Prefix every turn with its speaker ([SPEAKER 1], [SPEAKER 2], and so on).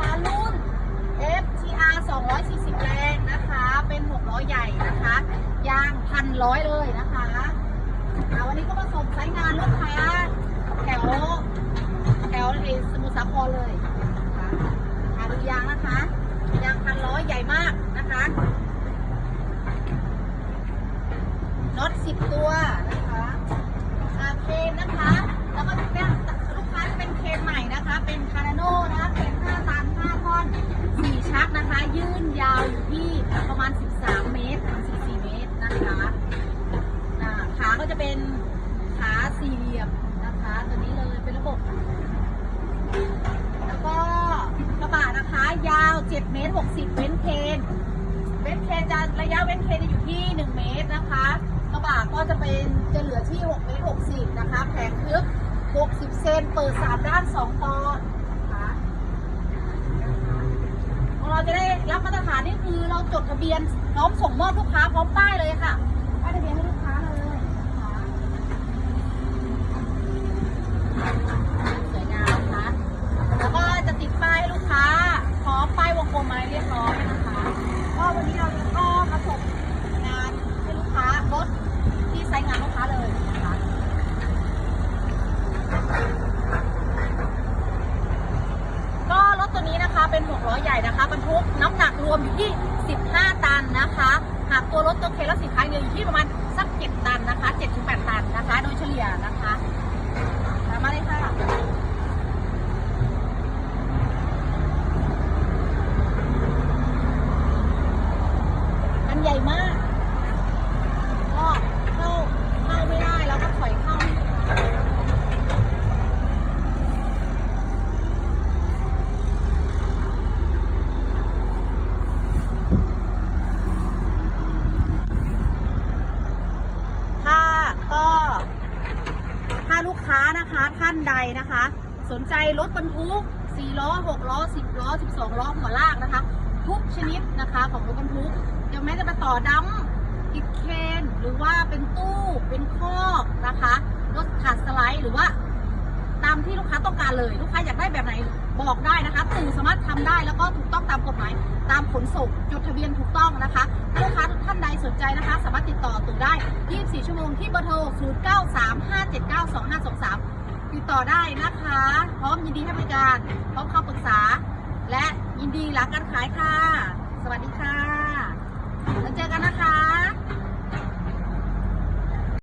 [SPEAKER 1] คะรุ่น FTR 240 แรงนะคะ เป็น6ล้อใหญ่นะคะ ยางพันร้อยเลยนะคะวันนี้ก็มาส่งใช้งานลูกค้าแถวแถวสมุทรสาครเลยค่ะดูยางนะคะ ยางพันร้อยใหญ่มากนะคะน็อตสิบตัวนะคะเคนนะคะ แล้วก็เป็นลูกค้าจะเป็นเคนใหม่นะคะ เป็นคาราโน่นะคะ อนสี่ชักนะคะ ยื่นยาวอยู่ที่ประมาณ 13 เมตรถึง14 เมตรนะคะขาก็จะเป็นขาสี่เหลี่ยมนะคะ ตัวนี้เลยเป็นระบบ แล้วก็กระบะนะคะ ยาว 7 เมตร 60 เว้นเคนเว้นเคนจะระยะเว้นเคนจะอยู่ที่ 1 เมตรนะคะกระบะก็จะเป็นจะเหลือที่ 6 เมตร 60 นะคะ แผงทึบ 60 เซนเปิด 3 ด้าน 2 ตอนนะคะของ เราจะได้รับมาตรฐานนี่คือเราจดทะเบียนพร้อมส่งมอบลูกค้าพร้อมป้ายเลยค่ะป้ายทะเบียนให้ลูกค้าเลยสวยงามนะคะแล้วก็จะติดป้ายให้ลูกค้าพร้อมป้ายวงกลมมาเรียบร้อยนะคะก็วันนี้เราก็มาส่งงานให้ลูกค้ารถที่ไซต์งานลูกค้าเลยนะคะก็รถตัวนี้ นะคะ เป็น6ล้อใหญ่นะคะบรรทุกน้ำหนักรวมอยู่ที่ 15 ตันนะคะ หากตัวรถตัวเคและสินค้าเดียอยู่ที่ประมาณสัก7ตันนะคะ7-8ตันนะคะ โดยเฉลี่ยนะคะตามมาเลยค่ะ มันใหญ่มาก ก็เข้าเข้าไม่ได้แล้วก็ถอยเข้าไม่ได้ถ้าก็ถ้าลูก ค้านะคะท่านใดนะคะ สนใจรถบรรทุก4ล้อ6ล้อ10ล้อ12ล้อหัวลากนะคะ ทุกชนิดนะคะของรถบรรทุกยังแม้จะมาต่อดัมติดเคนหรือว่าเป็นตู้เป็นคอกนะคะรถขาดสไลด์หรือว่า ตามที่ลูกค้าต้องการเลย ลูกค้าอยากได้แบบไหนบอกได้นะคะตู่สามารถทำได้แล้วก็ถูก ตามกฎหมาย ตามขนส่งจดทะเบียนถูกต้องนะคะลูกค้าทุกท่านใดสนใจนะคะ สามารถติดต่อตู่ได้ 24 ชั่วโมงที่เบอร์โทร 0935792523 ติดต่อได้นะคะ พร้อมยินดีให้บริการ พร้อมคำปรึกษา และยินดีหลังการขายค่ะ